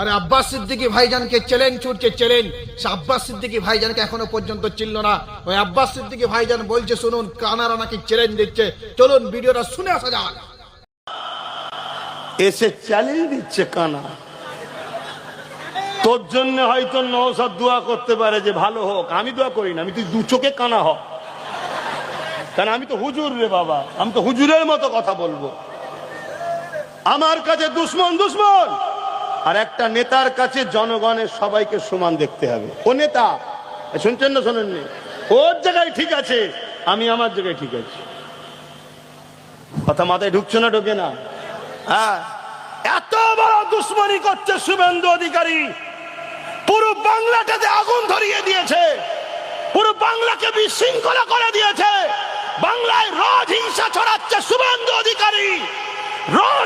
আরে আব্বাস সিদ্দিকী ভাইজানকে চ্যালেঞ্জ ছুটছে চ্যালেঞ্জ সে আব্বাস সিদ্দিকী ভাইজানকে এখনও পর্যন্ত চিনল না। ওই আব্বাস সিদ্দিকী ভাইজান বলছে, শুনুন, কানারা নাকি চ্যালেঞ্জ দিচ্ছে। চলুন, ভিডিওটা শুনে আসা যাক। এসে চ্যালেঞ্জ দিচ্ছে কানা তোর জন্য হয়তো নৌসাদ দোয়া করতে পারে যে, ভালো হোক, আমি দোয়া করি না, আমি তুই দু চোখে কানা হ। কারণ আমি তো হুজুর রে বাবা, আমি তো হুজুরের মতো কথা বলব। আমার কাছে দুশ্মন দুশ্মন! আর একটা নেতার কাছে জনগণের সবাইকে সমান দেখতে হবে। ও নেতা শুনছেন না শোনেননি? ওর জায়গায় ঠিক আছে, আমি আমার জায়গায় ঠিক আছি। কথা মাথায় ঢুকছে না, ঢোকে না? হ্যাঁ। এত বড় দুশ্মনী করছে শুভেন্দু অধিকারী। পুরো বাংলাটাতে আগুন ধরিয়ে দিয়েছে। পুরো বাংলাকে বিশৃঙ্খলা করে দিয়েছে। বাংলায় রোজ হিংসা ছড়াচ্ছে শুভেন্দু অধিকারী। রোজ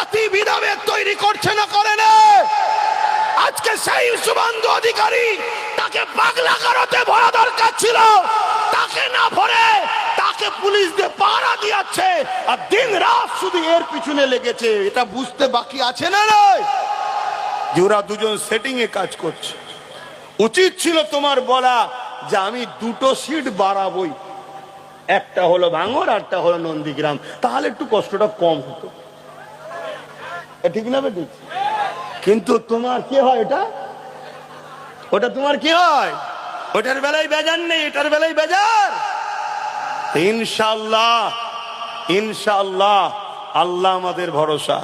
জাতি বিধাবেদ তৈরি করছে না, করে না। আজকে সেই শুভেন্দু অধিকারী তাকে পাগলা কারোতে ভরা দরকার ছিল। তাকে না ভরে, তাকে পুলিশ দিয়ে পাহারা দিয়াচ্ছে আর দিন রাত শুধু এর পিছনে লেগেছে। এটা বুঝতে বাকি আছে না নয় যে ওরা দুজন সেটিং এ কাজ করছে। উচিত ছিল তোমার বলা যে আমি দুটো সিট বাড়াবই। একটা হলো ভাঙর আরটা হলো নন্দীগ্রাম। তাহলে একটু কষ্টটা কম হতো। ঠিক না বেটি? কিন্তু তোমার কি হয় এটা? ওটা তোমার কি হয়? ওটার বেলায় বেজার নেই, এটার বেলায় বেজার। ইনশাল্লাহ ইনশাল্লাহ আল্লাহ আমাদের ভরসা।